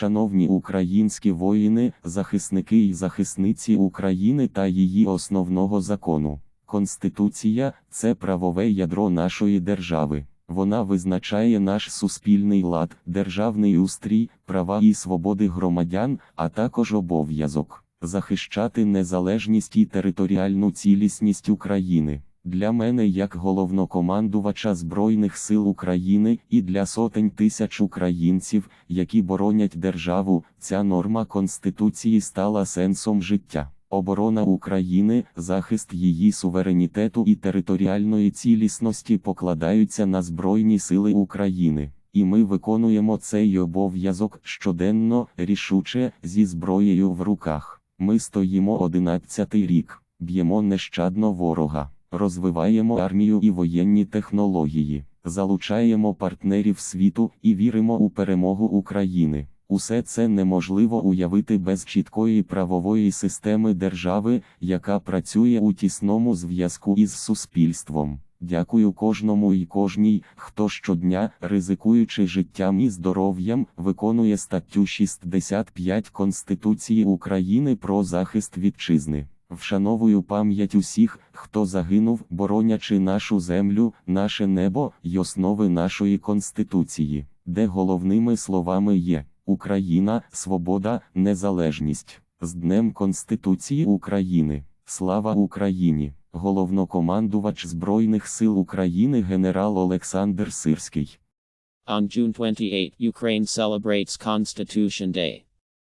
Шановні українські воїни, захисники і захисниці України та її основного закону. Конституція це правове ядро нашої держави. Вона визначає наш суспільний лад, державний устрій, права і свободи громадян, а також обов'язок захищати незалежність і територіальну цілісність України. Для мене, як головнокомандувача Збройних сил України і для сотень тисяч українців, які боронять державу, ця норма Конституції стала сенсом життя. Оборона України, захист її суверенітету і територіальної цілісності покладаються на Збройні сили України. І ми виконуємо цей обов'язок щоденно, рішуче, зі зброєю в руках. Ми стоїмо 11-й рік, б'ємо нещадно ворога, розвиваємо армію і воєнні технології, залучаємо партнерів світу і віримо у перемогу України. Усе це неможливо уявити без чіткої правової системи держави, яка працює у тісному зв'язку із суспільством. Дякую кожному і кожній, хто щодня, ризикуючи життям і здоров'ям, виконує статтю 65 Конституції України про захист вітчизни. Вшановую пам'ять усіх, хто загинув, боронячи нашу землю, наше небо й основи нашої Конституції, де головними словами є Україна, свобода, незалежність. З Днем Конституції України. Слава Україні! Головнокомандувач Збройних сил України генерал Олександр Сирський. On June 28, Ukraine celebrates Constitution Day.